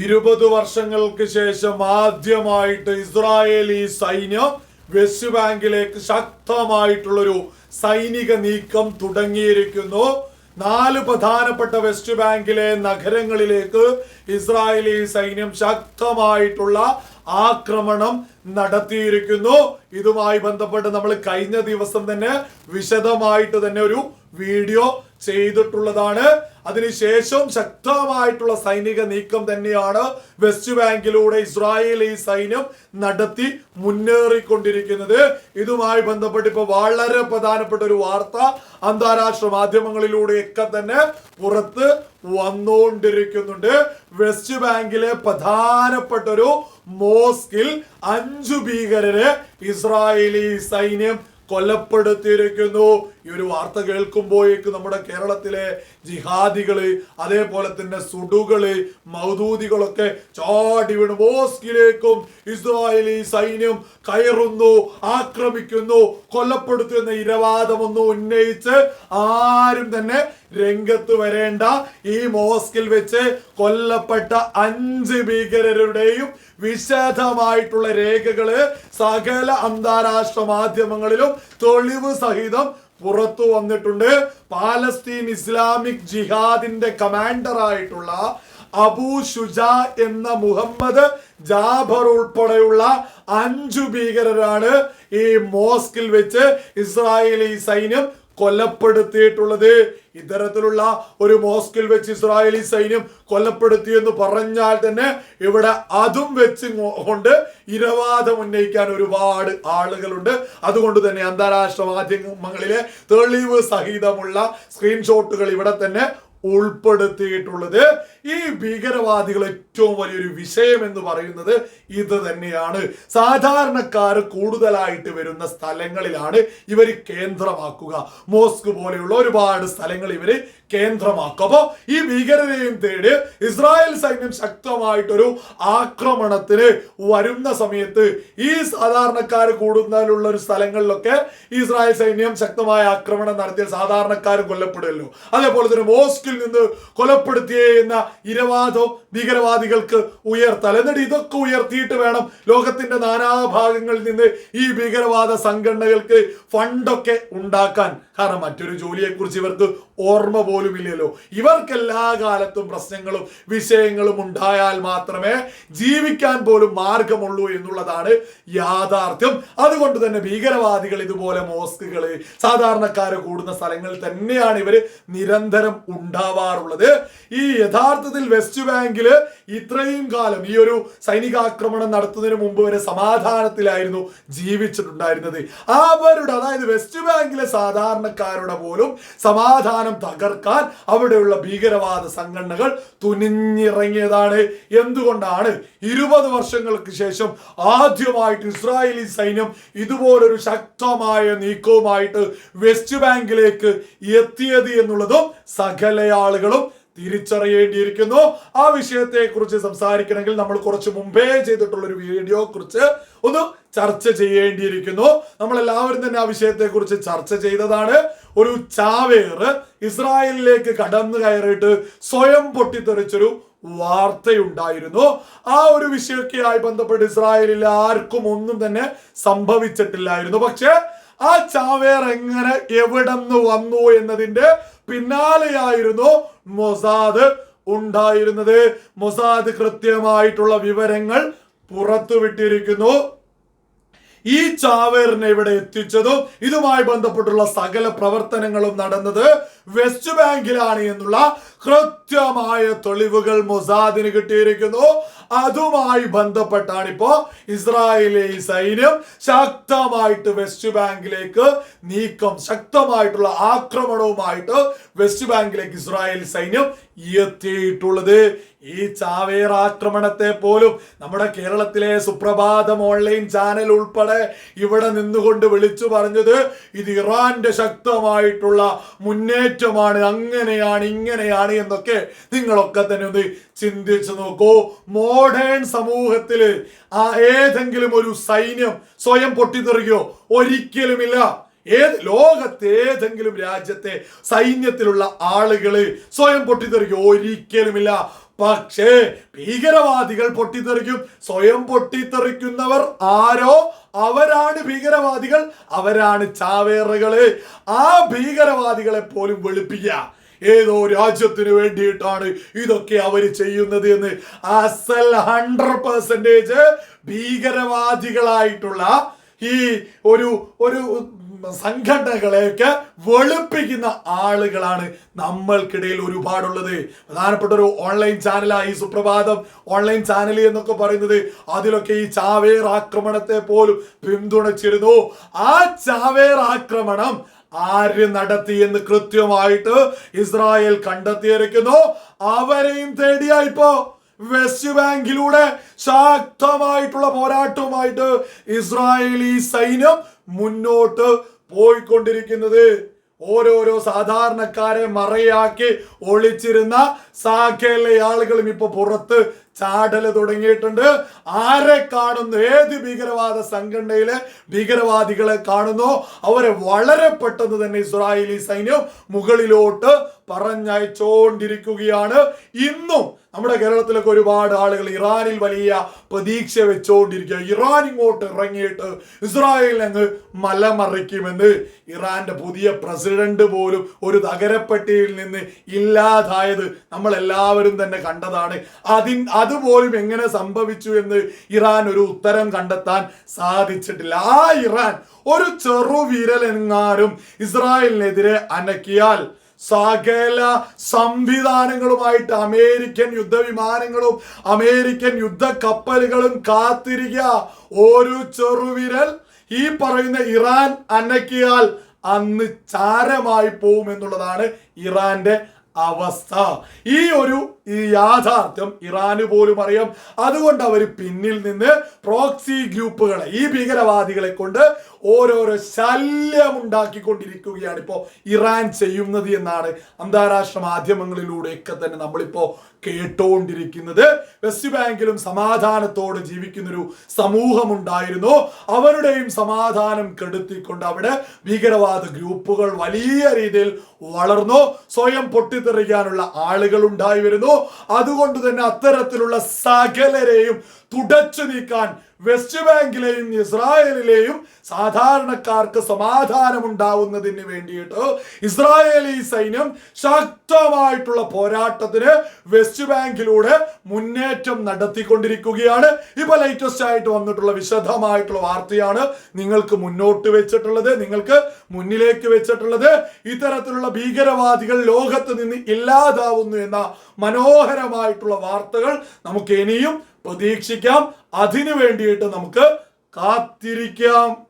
ഇരുപത് വർഷങ്ങൾക്ക് ശേഷം ആദ്യമായിട്ട് ഇസ്രായേലി സൈന്യം വെസ്റ്റ് ബാങ്കിലേക്ക് ശക്തമായിട്ടുള്ളൊരു സൈനിക നീക്കം തുടങ്ങിയിരിക്കുന്നു. നാല് പ്രധാനപ്പെട്ട വെസ്റ്റ് ബാങ്കിലെ നഗരങ്ങളിലേക്ക് ഇസ്രായേലി സൈന്യം ശക്തമായിട്ടുള്ള ആക്രമണം നടത്തിയിരിക്കുന്നു. ഇതുമായി ബന്ധപ്പെട്ട് നമ്മൾ കഴിഞ്ഞ ദിവസം തന്നെ വിശദമായിട്ട് തന്നെ ഒരു വീഡിയോ ചെയ്തിട്ടുള്ളതാണ്. അതിനുശേഷം ശക്തമായിട്ടുള്ള സൈനിക നീക്കം തന്നെയാണ് വെസ്റ്റ് ബാങ്കിലൂടെ ഇസ്രായേലി സൈന്യം നടത്തി മുന്നേറിക്കൊണ്ടിരിക്കുന്നത്. ഇതുമായി ബന്ധപ്പെട്ട് ഇപ്പൊ വളരെ പ്രധാനപ്പെട്ട ഒരു വാർത്ത അന്താരാഷ്ട്ര മാധ്യമങ്ങളിലൂടെയൊക്കെ തന്നെ പുറത്ത് വന്നുകൊണ്ടിരിക്കുന്നുണ്ട് വെസ്റ്റ് ബാങ്കിലെ പ്രധാനപ്പെട്ട ഒരു മോസ്കിൽ അഞ്ചു ഭീകരരെ ഇസ്രായേലി സൈന്യം കൊലപ്പെടുത്തിയിരിക്കുന്നു. ഈ ഒരു വാർത്ത കേൾക്കുമ്പോഴേക്ക് നമ്മുടെ കേരളത്തിലെ ജിഹാദികൾ അതേപോലെ തന്നെ സുഡുകൾ മൗദൂദികളൊക്കെ ചാടി വീണ്. മോസ്കിലേക്കും ഇസ്രായേലി സൈന്യം കയറുന്നു ആക്രമിക്കുന്നു കൊല്ലപ്പെടുത്തുന്ന ഇരവാദമൊന്നും ഉന്നയിച്ച് ആരും തന്നെ രംഗത്ത് വരേണ്ട. ഈ മോസ്കിൽ വെച്ച് കൊല്ലപ്പെട്ട അഞ്ച് ഭീകരരുടെയും വിശദമായിട്ടുള്ള രേഖകൾ സകല അന്താരാഷ്ട്ര മാധ്യമങ്ങളിലും തെളിവ് സഹിതം പുറത്തു വന്നിട്ടുണ്ട്. പാലസ്തീൻ ഇസ്ലാമിക് ജിഹാദിന്റെ കമാൻഡർ ആയിട്ടുള്ള അബൂ ഷുജ എന്ന മുഹമ്മദ് ജാബർ ഉൾപ്പെടെയുള്ള അഞ്ചു ഭീകരരാണ് ഈ മോസ്കിൽ വെച്ച് ഇസ്രായേലി സൈന്യം കൊലപ്പെടുത്തിയിട്ടുള്ളത്. ഇത്തരത്തിലുള്ള ഒരു മോസ്കിൽ വെച്ച് ഇസ്രായേലി സൈന്യം കൊലപ്പെടുത്തി എന്ന് പറഞ്ഞാൽ തന്നെ ഇവിടെ അതും വെച്ച് കൊണ്ട് ഇരവാദം ഉന്നയിക്കാൻ ഒരുപാട് ആളുകളുണ്ട്. അതുകൊണ്ട് തന്നെ അന്താരാഷ്ട്ര മാധ്യമങ്ങളിലെ തെളിവ് സഹിതമുള്ള സ്ക്രീൻഷോട്ടുകൾ ഇവിടെ തന്നെ ഉൾപ്പെടുത്തിയിട്ടുള്ളത്. ഈ ഭീകരവാദികൾ ഏറ്റവും വലിയൊരു വിഷയം എന്ന് പറയുന്നത് ഇത് തന്നെയാണ്. സാധാരണക്കാർ കൂടുതലായിട്ട് വരുന്ന സ്ഥലങ്ങളിലാണ് ഇവർ കേന്ദ്രമാക്കുക. മോസ്ക് പോലെയുള്ള ഒരുപാട് സ്ഥലങ്ങൾ ഇവർ കേന്ദ്രമാക്കും. അപ്പോ ഈ ഭീകരരെയും തേടി ഇസ്രായേൽ സൈന്യം ശക്തമായിട്ടൊരു ആക്രമണത്തിന് വരുന്ന സമയത്ത് ഈ സാധാരണക്കാർ കൂടുന്നതിലുള്ള ഒരു സ്ഥലങ്ങളിലൊക്കെ ഇസ്രായേൽ സൈന്യം ശക്തമായ ആക്രമണം നടത്തിയ സാധാരണക്കാർ കൊല്ലപ്പെടുമല്ലോ അതേപോലെ തന്നെ മോസ്കിൽ നിന്ന് കൊലപ്പെടുത്തിയേ എന്ന ഇരവാദം ഭീകരവാദികൾക്ക് ഉയർത്താൽ എന്നിട്ട് ഇതൊക്കെ ഉയർത്തിയിട്ട് വേണം ലോകത്തിന്റെ നാനാഭാഗങ്ങളിൽ നിന്ന് ഈ ഭീകരവാദ സംഘടനകൾക്ക് ഫണ്ടൊക്കെ ഉണ്ടാക്കാൻ. കാരണം മറ്റൊരു ജോലിയെക്കുറിച്ച് ഇവർക്ക് ഓർമ്മ പോലും ഇല്ലല്ലോ ഇവർക്ക് എല്ലാ കാലത്തും പ്രശ്നങ്ങളും വിഷയങ്ങളും ഉണ്ടായാൽ മാത്രമേ ജീവിക്കാൻ പോലും മാർഗമുള്ളൂ എന്നുള്ളതാണ് യാഥാർത്ഥ്യം. അതുകൊണ്ട് തന്നെ ഭീകരവാദികൾ ഇതുപോലെ മോസ്കുകൾ സാധാരണക്കാരെ കൂടുന്ന സ്ഥലങ്ങളിൽ തന്നെയാണ് ഇവർ നിരന്തരം ഉണ്ടാവാറുള്ളത്. ഈ യഥാർത്ഥത്തിൽ വെസ്റ്റ് ബാങ്കിൽ ഇത്രയും കാലം ഈ ഒരു സൈനികാക്രമണം നടത്തുന്നതിന് മുമ്പ് വരെ സമാധാനത്തിലായിരുന്നു ജീവിച്ചിട്ടുണ്ടായിരുന്നത്. അവരുടെ അതായത് വെസ്റ്റ് ബാങ്കിലെ സാധാരണക്കാരുടെ പോലും സമാധാനം തകർക്കാൻ അവിടെയുള്ള ഭീകരവാദ സംഘടനകൾ തുനിഞ്ഞിറങ്ങിയതാണ്. എന്തുകൊണ്ടാണ് ഇരുപത് വർഷങ്ങൾക്ക് ശേഷം ആദ്യമായിട്ട് ഇസ്രായേലി സൈന്യം ഇതുപോലൊരു ശക്തമായ നീക്കവുമായിട്ട് വെസ്റ്റ് ബാങ്കിലേക്ക് എത്തിയത് എന്നുള്ളതും സകല ആളുകളും തിരിച്ചറിയേണ്ടിയിരിക്കുന്നു. ആ വിഷയത്തെ കുറിച്ച് സംസാരിക്കണമെങ്കിൽ നമ്മൾ കുറച്ച് മുമ്പേ ചെയ്തിട്ടുള്ള ഒരു വീഡിയോ കുറിച്ച് ഒന്ന് ചർച്ച ചെയ്യേണ്ടിയിരിക്കുന്നു. നമ്മൾ എല്ലാവരും തന്നെ ആ വിഷയത്തെ കുറിച്ച് ചർച്ച ചെയ്തതാണ്. ഒരു ചാവേർ ഇസ്രായേലിലേക്ക് കടന്നു കയറിയിട്ട് സ്വയം പൊട്ടിത്തെറിച്ചൊരു വാർത്തയുണ്ടായിരുന്നു. ആ ഒരു വിഷയമൊക്കെയായി ബന്ധപ്പെട്ട് ഇസ്രായേലിൽ ആർക്കും ഒന്നും തന്നെ സംഭവിച്ചിട്ടില്ലായിരുന്നു. പക്ഷേ ആ ചാവേർ എങ്ങനെ എവിടെ നിന്ന് വന്നു എന്നതിന്റെ പിന്നാലെയായിരുന്നു മൊസാദ് ഉണ്ടായിരുന്നത്. മൊസാദ് കൃത്യമായിട്ടുള്ള വിവരങ്ങൾ പുറത്തുവിട്ടിരിക്കുന്നു. ഈ ചാവേറിനെ ഇവിടെ എത്തിച്ചതും ഇതുമായി ബന്ധപ്പെട്ടുള്ള സകല പ്രവർത്തനങ്ങളും നടന്നത് വെസ്റ്റ് ബാങ്കിലാണ് എന്നുള്ള കൃത്യമായ തെളിവുകൾ മൊസാദിന് കിട്ടിയിരിക്കുന്നു. അതുമായി ബന്ധപ്പെട്ടാണ് ഇപ്പോ ഇസ്രായേലി സൈന്യം ശക്തമായിട്ട് വെസ്റ്റ് ബാങ്കിലേക്ക് നീക്കം ശക്തമായിട്ടുള്ള ആക്രമണവുമായിട്ട് വെസ്റ്റ് ബാങ്കിലേക്ക് ഇസ്രായേൽ സൈന്യം എത്തിയിട്ടുള്ളത്. ഈ ചാവേർ ആക്രമണത്തെ പോലും നമ്മുടെ കേരളത്തിലെ സുപ്രഭാതം ഓൺലൈൻ ചാനൽ ഉൾപ്പെടെ ഇവിടെ നിന്നുകൊണ്ട് വിളിച്ചു പറഞ്ഞത് ഇത് ഇറാന്റെ ശക്തമായിട്ടുള്ള മുന്നേറ്റമാണ് അങ്ങനെയാണ് ഇങ്ങനെയാണ് എന്നൊക്കെ നിങ്ങളൊക്കെ തന്നെ ഒന്ന് ചിന്തിച്ചു നോക്കൂ. മോഡേൺ സമൂഹത്തിൽ ആ ഏതെങ്കിലും ഒരു സൈന്യം സ്വയം പൊട്ടിത്തെറിയോ ഒരിക്കലുമില്ല. ഏത് ലോകത്തെ ഏതെങ്കിലും രാജ്യത്തെ സൈന്യത്തിലുള്ള ആളുകൾ സ്വയം പൊട്ടിത്തെറിയോ ഒരിക്കലുമില്ല. പക്ഷേ ഭീകരവാദികൾ പൊട്ടിത്തെറിക്കും. സ്വയം പൊട്ടിത്തെറിക്കുന്നവർ ആരോ? അവരാണ് ഭീകരവാദികൾ. അവരാണ് ചാവേറുകൾ. ആ ഭീകരവാദികളെ പോലും വെളുപ്പിക്കുക ഏതോ രാജ്യത്തിന് വേണ്ടിയിട്ടാണ് ഇതൊക്കെ അവർ ചെയ്യുന്നത് എന്ന്. അസൽ ഹൺഡ്രഡ് പെർസെന്റേജ് ഭീകരവാദികളായിട്ടുള്ള ഈ ഒരു ഒരു സംഘടനകളെയൊക്കെ വെളുപ്പിക്കുന്ന ആളുകളാണ് നമ്മൾക്കിടയിൽ ഒരുപാടുള്ളത്. പ്രധാനപ്പെട്ട ഒരു ഓൺലൈൻ ചാനലാണ് ഈ സുപ്രഭാതം ഓൺലൈൻ ചാനൽ എന്നൊക്കെ പറയുന്നത് അതിലൊക്കെ ഈ ചാവേർ ആക്രമണത്തെ പോലും പിന്തുണച്ചിരുന്നു. ആ ചാവേർ ആക്രമണം ആര് നടത്തി എന്ന് കൃത്യമായിട്ട് ഇസ്രായേൽ കണ്ടെത്തിയിരിക്കുന്നു. അവരെയും തേടിയാ ഇപ്പോ വെസ്റ്റ് ബാങ്കിലൂടെ ശക്തമായിട്ടുള്ള പോരാട്ടവുമായിട്ട് ഇസ്രായേലി സൈന്യം മുന്നോട്ട് പോയിക്കൊണ്ടിരിക്കുന്നത്. ഓരോരോ സാധാരണക്കാരെ മറയാക്കി ഒളിച്ചിരുന്ന സാഖയിലെ ആളുകളും ഇപ്പൊ പുറത്ത് ചാടൽ തുടങ്ങിയിട്ടുണ്ട്. ആരെ കാണുന്നു? ഏത് ഭീകരവാദ സംഘടനയിലെ ഭീകരവാദികളെ കാണുന്നു? അവരെ വളരെ പെട്ടെന്ന് തന്നെ ഇസ്രായേലി സൈന്യം മുകളിലോട്ട് പറഞ്ഞയച്ചോണ്ടിരിക്കുകയാണ് ഇന്നും നമ്മുടെ കേരളത്തിലൊക്കെ ഒരുപാട് ആളുകൾ ഇറാനിൽ വലിയ പ്രതീക്ഷ വെച്ചുകൊണ്ടിരിക്കുക. ഇറാൻ ഇങ്ങോട്ട് ഇറങ്ങിയിട്ട് ഇസ്രായേൽ അങ്ങ് മലമറിക്കുമെന്ന് ഇറാന്റെ പുതിയ പ്രസിഡന്റ് പോലും ഒരു തകരപ്പെട്ടിയിൽ നിന്ന് ഇല്ലാതായത് നമ്മൾ എല്ലാവരും തന്നെ കണ്ടതാണ്. അതിൻ അതുപോലും എങ്ങനെ സംഭവിച്ചു എന്ന് ഇറാൻ ഒരു ഉത്തരം കണ്ടെത്താൻ സാധിച്ചിട്ടില്ല. ആ ഇറാൻ ഒരു ചെറു ചെറുവിരലെങ്ങാനും ഇസ്രായേലിനെതിരെ അനക്കിയാൽ സകല സംവിധാനങ്ങളുമായിട്ട് അമേരിക്കൻ യുദ്ധവിമാനങ്ങളും അമേരിക്കൻ യുദ്ധക്കപ്പലുകളും കാത്തിരിക്കുക. ഒരു ചെറുവിരൽ ഈ പറയുന്ന ഇറാൻ അനക്കിയാൽ അന്ന് ചാരമായി പോകും എന്നുള്ളതാണ് ഇറാന്റെ അവസ്ഥ. ഈ ഒരു യാഥാർത്ഥ്യം ഇറാന് പോലും അറിയാം. അതുകൊണ്ട് അവർ പിന്നിൽ നിന്ന് പ്രോക്സി ഗ്രൂപ്പുകളെ ഈ ഭീകരവാദികളെ കൊണ്ട് ഓരോരോ ശല്യം ഉണ്ടാക്കിക്കൊണ്ടിരിക്കുകയാണ് ഇപ്പോൾ ഇറാൻ ചെയ്യുന്നത് എന്നാണ് അന്താരാഷ്ട്ര മാധ്യമങ്ങളിലൂടെയൊക്കെ തന്നെ നമ്മളിപ്പോൾ കേട്ടുകൊണ്ടിരിക്കുന്നത് വെസ്റ്റ് ബാങ്കിലും സമാധാനത്തോടെ ജീവിക്കുന്നൊരു സമൂഹമുണ്ടായിരുന്നു. അവരുടെയും സമാധാനം കെടുത്തിക്കൊണ്ട് അവിടെ ഭീകരവാദ ഗ്രൂപ്പുകൾ വലിയ രീതിയിൽ വളർന്നു. സ്വയം പൊട്ടിത്തെറിക്കാനുള്ള ആളുകൾ ഉണ്ടായി വരുന്നു. അതുകൊണ്ട് തന്നെ അത്തരത്തിലുള്ള സകലരെയും തുടച്ചു നീക്കാൻ വെസ്റ്റ് ബാങ്കിലെയും ഇസ്രായേലിലെയും സാധാരണക്കാർക്ക് സമാധാനം ഉണ്ടാവുന്നതിന് വേണ്ടിയിട്ട് ഇസ്രായേലി സൈന്യം ശക്തമായിട്ടുള്ള പോരാട്ടത്തിന് വെസ്റ്റ് ബാങ്കിലൂടെ മുന്നേറ്റം നടത്തിക്കൊണ്ടിരിക്കുകയാണ്. ഇപ്പൊ ലേറ്റസ്റ്റ് ആയിട്ട് വന്നിട്ടുള്ള വിശദമായിട്ടുള്ള വാർത്തയാണ് നിങ്ങൾക്ക് മുന്നോട്ട് വെച്ചിട്ടുള്ളത് നിങ്ങൾക്ക് മുന്നിലേക്ക് വെച്ചിട്ടുള്ളത്. ഇത്തരത്തിലുള്ള ഭീകരവാദികൾ ലോകത്ത് നിന്ന് ഇല്ലാതാവുന്നു എന്ന മനോഹരമായിട്ടുള്ള വാർത്തകൾ നമുക്ക് ഇനിയും പ്രതീക്ഷിക്കാം. അതിനു വേണ്ടിയിട്ട് നമുക്ക് കാത്തിരിക്കാം.